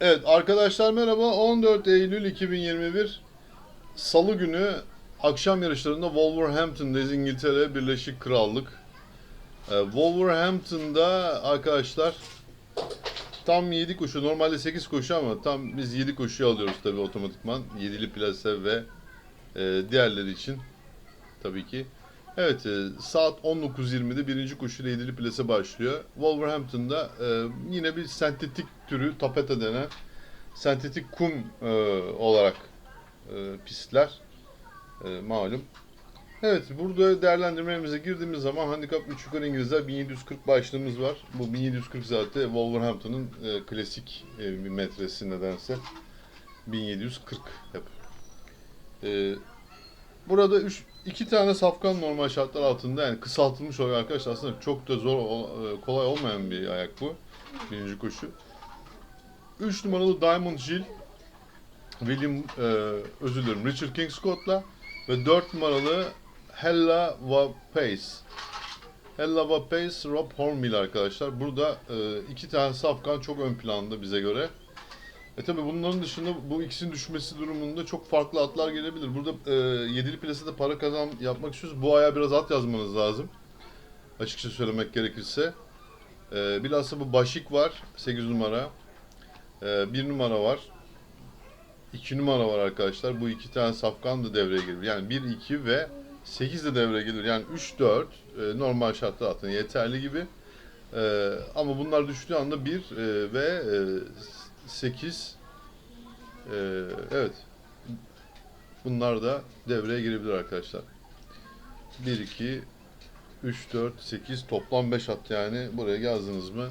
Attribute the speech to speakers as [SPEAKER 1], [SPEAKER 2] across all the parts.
[SPEAKER 1] Evet arkadaşlar merhaba. 14 Eylül 2021 Salı günü akşam yarışlarında Wolverhampton'dayız. İngiltere Birleşik Krallık. Ee, Wolverhampton'da arkadaşlar tam 7 koşu. Normalde 8 koşu ama tam biz 7 koşuyu alıyoruz tabii otomatikman. 7'li plase ve e, diğerleri için tabii ki. Evet e, saat 19.20'de birinci koşuyla 7'li plase başlıyor. Wolverhampton'da e, yine bir sentetik türü tapeta denen sentetik kum e, olarak e, pistler e, malum. Evet burada değerlendirmemize girdiğimiz zaman handikap 3 yukarı İngilizler 1740 başlığımız var. Bu 1740 zaten Wolverhampton'ın e, klasik e, bir metresi nedense. 1740 hep. E, burada 3 iki tane safkan normal şartlar altında yani kısaltılmış olarak arkadaşlar aslında çok da zor e, kolay olmayan bir ayak bu. Birinci koşu. 3 numaralı Diamond Jill William e, özür dilerim Richard King Scott'la ve 4 numaralı Hella Vapace. Hella Vapace Rob Hornbill arkadaşlar. Burada e, iki tane safkan çok ön planda bize göre. E tabi bunların dışında bu ikisinin düşmesi durumunda çok farklı atlar gelebilir. Burada e, yedili plasede para kazan yapmak istiyorsanız bu aya biraz at yazmanız lazım. Açıkça söylemek gerekirse. E, bilhassa bu Başik var 8 numara. E, 1 numara var. 2 numara var arkadaşlar. Bu iki tane safkan da devreye gelir. Yani 1, 2 ve 8 de devreye gelir. Yani 3, 4 e, normal şartlar altında yeterli gibi. E, ama bunlar düştüğü anda 1 e, ve e, 8 e, evet bunlar da devreye girebilir arkadaşlar. 1, 2 3, 4, 8 toplam 5 at yani buraya yazdınız mı?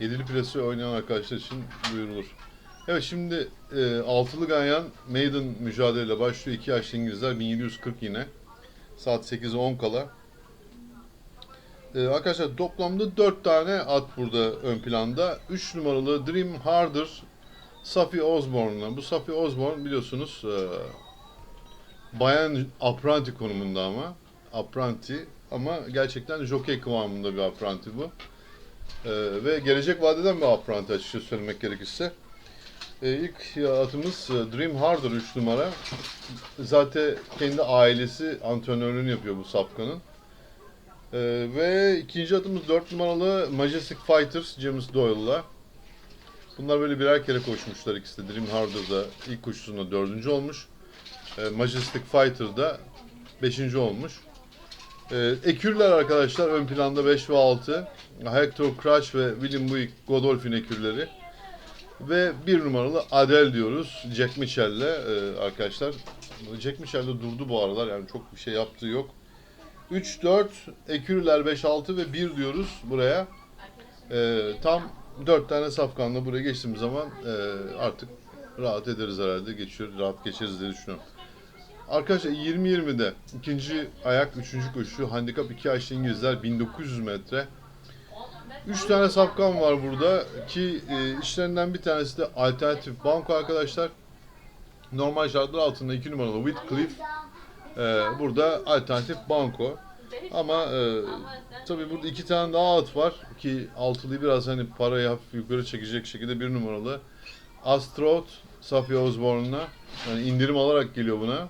[SPEAKER 1] Yedili plası oynayan arkadaşlar için duyurulur. Evet şimdi e, altılı ganyan maiden mücadeleyle başlıyor. 2 yaşlı İngilizler 1740 yine. Saat 8'e 10 kala. E, arkadaşlar toplamda 4 tane at burada ön planda. 3 numaralı Dream Harder Safi Osborne'la. Bu Safi Osborne biliyorsunuz e, bayan apranti konumunda ama. Apranti ama gerçekten jockey kıvamında bir apranti bu. E, ve gelecek vadeden bir apranti açıkça söylemek gerekirse. E, ilk atımız e, Dream Harder 3 numara. Zaten kendi ailesi antrenörlüğünü yapıyor bu sapkanın. E, ve ikinci atımız 4 numaralı Majestic Fighters James Doyle'la. Bunlar böyle birer kere koşmuşlar ikisi de. Dream Harder'da ilk koşusunda dördüncü olmuş. E, Majestic Fighter'da beşinci olmuş. E, ekürler arkadaşlar ön planda 5 ve 6. Hector Crouch ve William Buick Godolphin ekürleri. Ve bir numaralı Adel diyoruz. Jack Mitchell'le e, arkadaşlar. Jack Mitchell de durdu bu aralar yani çok bir şey yaptığı yok. 3, 4, Ekürüler 5, 6 ve 1 diyoruz buraya. E, tam 4 tane safkanla buraya geçtiğimiz zaman e, artık rahat ederiz herhalde. Geçiyor, rahat geçeriz diye düşünüyorum. Arkadaşlar 20-20'de ikinci ayak, üçüncü koşu. Handikap 2 yaşlı İngilizler 1900 metre. 3 tane safkan var burada ki e, işlerinden bir tanesi de alternatif banko arkadaşlar. Normal şartlar altında 2 numaralı Whitcliffe. E, burada alternatif banko. Ama e, tabii burada iki tane daha at var ki altılıyı biraz hani parayı hafif yukarı çekecek şekilde bir numaralı Astrot Safiye Osborne'la yani indirim alarak geliyor buna.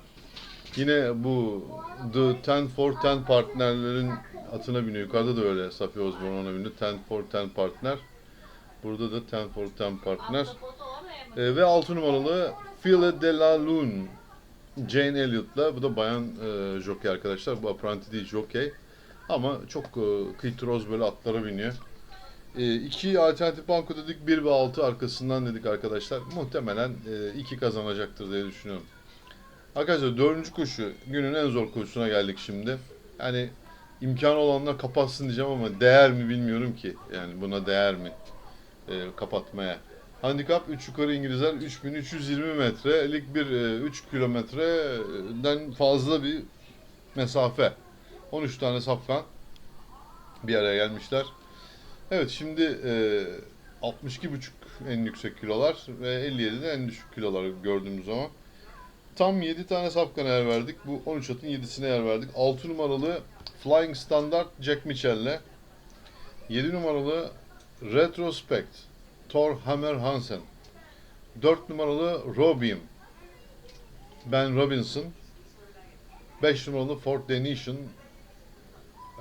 [SPEAKER 1] Yine bu The 10 for 10 partnerlerin atına biniyor. Yukarıda da öyle Safiye Osborne ona biniyor. 10 for 10 partner. Burada da 10 for 10 partner. E, ve 6 numaralı Phila de la Lune Jane Elliott'la. Bu da bayan e, jockey arkadaşlar. Bu apprenti değil jockey. Ama çok e, kıytроz böyle atlara biniyor. E, iki alternatif banko dedik. 1 ve 6 arkasından dedik arkadaşlar. Muhtemelen 2 kazanacaktır diye düşünüyorum. Arkadaşlar dördüncü koşu günün en zor koşusuna geldik şimdi. Yani imkanı olanlar kapatsın diyeceğim ama değer mi bilmiyorum ki. Yani buna değer mi e, kapatmaya. Handikap 3 yukarı İngilizler 3320 metrelik bir e, 3 kilometreden fazla bir mesafe. 13 tane safkan bir araya gelmişler. Evet şimdi e, 62,5 en yüksek kilolar ve 57 de en düşük kilolar gördüğümüz zaman. Tam 7 tane safkan yer verdik. Bu 13 atın 7'sine yer verdik. 6 numaralı Flying Standard Jack Mitchell'le 7 numaralı Retrospect Thor Hammer Hansen 4 numaralı Robin. Ben Robinson. 5 numaralı Fort Denison.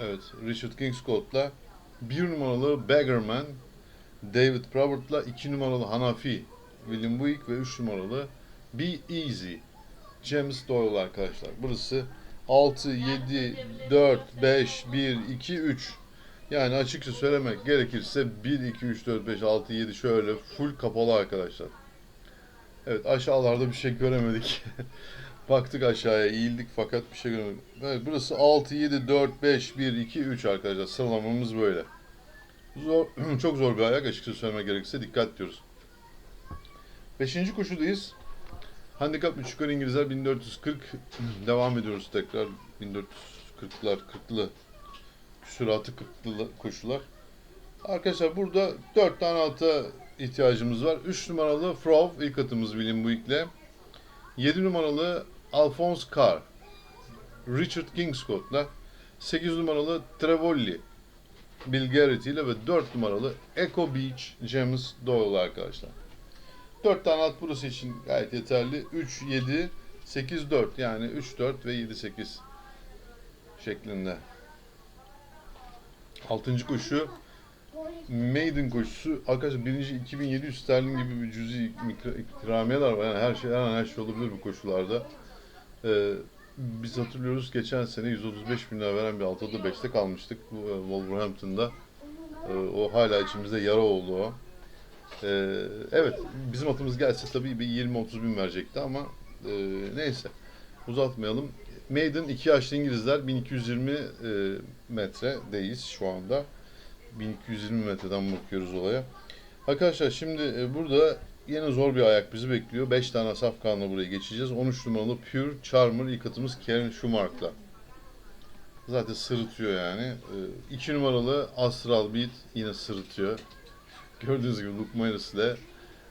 [SPEAKER 1] Evet, Richard Kingscote'la. 1 numaralı Beggarman. David Probert'la. 2 numaralı Hanafi. William Buick ve 3 numaralı Be Easy. James Doyle arkadaşlar. Burası 6, 7, 4, 5, 1, 2, 3. Yani açıkça söylemek gerekirse 1, 2, 3, 4, 5, 6, 7 şöyle full kapalı arkadaşlar. Evet aşağılarda bir şey göremedik. Baktık aşağıya eğildik fakat bir şey göremedik. Evet burası 6, 7, 4, 5, 1, 2, 3 arkadaşlar. Sıralamamız böyle. Zor, çok zor bir ayak açıkça söylemek gerekirse dikkat diyoruz. Beşinci koşudayız. Handikap 3 yukarı İngilizler 1440 devam ediyoruz tekrar 1440'lar 40'lı süratı 40'lı koşular. Arkadaşlar burada 4 tane alta ihtiyacımız var. 3 numaralı Frov ilk atımız William Buick'le. 7 numaralı Alphonse Carr Richard Kingscote'la 8 numaralı Trevolli Bill Garrett ile ve 4 numaralı Echo Beach James Doyle arkadaşlar. 4 tane at burası için gayet yeterli. 3, 7, 8, 4 yani 3, 4 ve 7, 8 şeklinde. 6. koşu Maiden koşusu. Arkadaşlar birinci 2700 sterlin gibi bir cüzi ikramiyeler var. Yani her şey her an her şey olabilir bu koşularda. Ee, biz hatırlıyoruz geçen sene 135 bin lira veren bir altıda 5'te kalmıştık e, Wolverhampton'da. Ee, o hala içimizde yara oldu o. Ee, evet bizim atımız gelse tabii bir 20-30 bin verecekti ama e, neyse uzatmayalım. Maiden 2 yaşlı İngilizler 1220 e, metredeyiz şu anda. 1220 metreden bakıyoruz olaya. Arkadaşlar şimdi e, burada yine zor bir ayak bizi bekliyor. 5 tane safkanla buraya geçeceğiz. 13 numaralı Pure Charmer ilk atımız Karen Schumacher'la. Zaten sırıtıyor yani. 2 numaralı Astral Beat yine sırıtıyor. Gördüğünüz gibi Luke Myers ile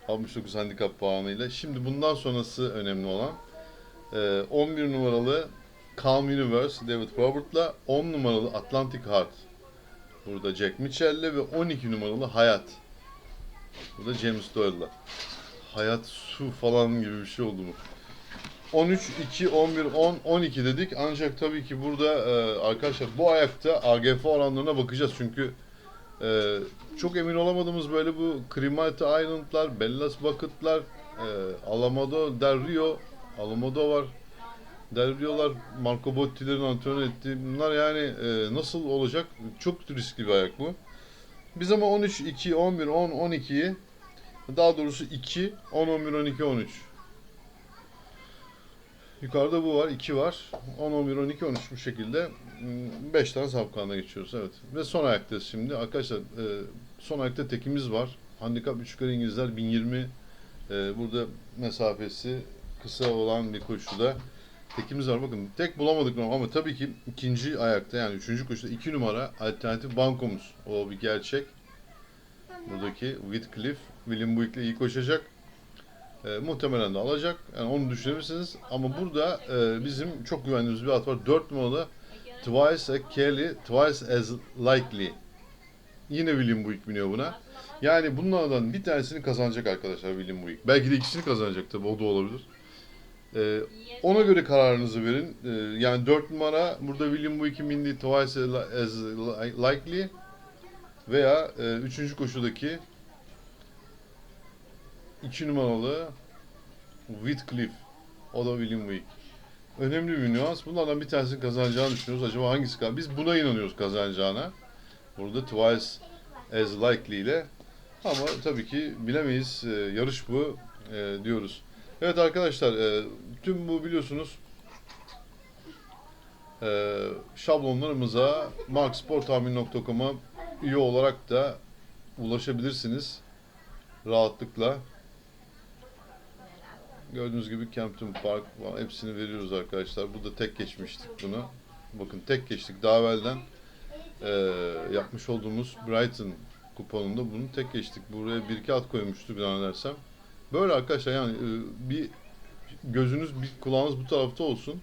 [SPEAKER 1] 69 handikap puanıyla. Şimdi bundan sonrası önemli olan. e, 11 numaralı Calm Universe David Robert'la 10 numaralı Atlantic Heart. Burada Jack Mitchell'le ve 12 numaralı Hayat. Burada James Doyle'la. Hayat su falan gibi bir şey oldu mu? 13, 2, 11, 10, 12 dedik. Ancak tabii ki burada e, arkadaşlar bu ayakta AGF oranlarına bakacağız. Çünkü e, çok emin olamadığımız böyle bu Crimate Island'lar, Bellas Bucket'lar, e, Alamado Del Rio, Alamado var. Del Rio'lar, Marco Botti'lerin antrenör ettiği bunlar yani e, nasıl olacak? Çok riskli bir ayak bu. Biz ama 13, 2, 11, 10, 12'yi daha doğrusu 2, 10, 11, 12, 13. Yukarıda bu var, 2 var. 10, 11, 12, 13 bu şekilde 5 tane safkanla geçiyoruz evet. Ve son ayaktayız şimdi. Arkadaşlar e, son ayakta tekimiz var. Handikap 3 yukarı İngilizler 1020 e, burada mesafesi kısa olan bir koşuda tekimiz var. Bakın tek bulamadık ama tabii ki ikinci ayakta yani üçüncü koşuda 2 numara alternatif bankomuz. O bir gerçek. Buradaki Whitcliffe, William Buick'le iyi koşacak. E, muhtemelen de alacak. Yani onu düşünebilirsiniz. Ama burada e, bizim çok güvendiğimiz bir at var. 4 numaralı Twice a Kelly, Twice as Likely. Yine William Buick biniyor buna. Yani bunlardan bir tanesini kazanacak arkadaşlar William Buick. Belki de ikisini kazanacak tabii o da olabilir. E, ona göre kararınızı verin. E, yani 4 numara burada William Buick'in bindiği Twice as Likely veya 3. E, koşudaki 2 numaralı Whitcliffe. O da William Buick. Önemli bir nüans. Bunlardan bir tanesini kazanacağını düşünüyoruz. Acaba hangisi kazanacak? Biz buna inanıyoruz kazanacağına. Burada Twice as Likely ile. Ama tabii ki bilemeyiz. E, yarış bu e, diyoruz. Evet arkadaşlar e, tüm bu biliyorsunuz e, şablonlarımıza marksportahmin.com'a üye olarak da ulaşabilirsiniz rahatlıkla. Gördüğünüz gibi Campton Park falan hepsini veriyoruz arkadaşlar. Burada tek geçmiştik bunu. Bakın tek geçtik. Daha evvelden e, yapmış olduğumuz Brighton kuponunda bunu tek geçtik. Buraya bir iki at koymuştuk zannedersem. Böyle arkadaşlar yani e, bir gözünüz bir kulağınız bu tarafta olsun.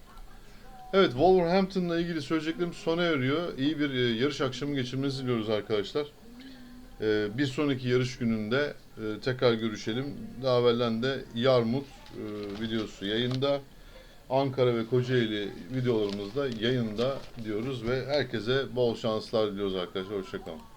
[SPEAKER 1] Evet Wolverhampton'la ilgili söyleyeceklerim sona eriyor. İyi bir e, yarış akşamı geçirmenizi diliyoruz arkadaşlar. Ee, bir sonraki yarış gününde e, tekrar görüşelim. Daha evvelden de Yarmut e, videosu yayında. Ankara ve Kocaeli videolarımız da yayında diyoruz ve herkese bol şanslar diliyoruz arkadaşlar. Hoşçakalın.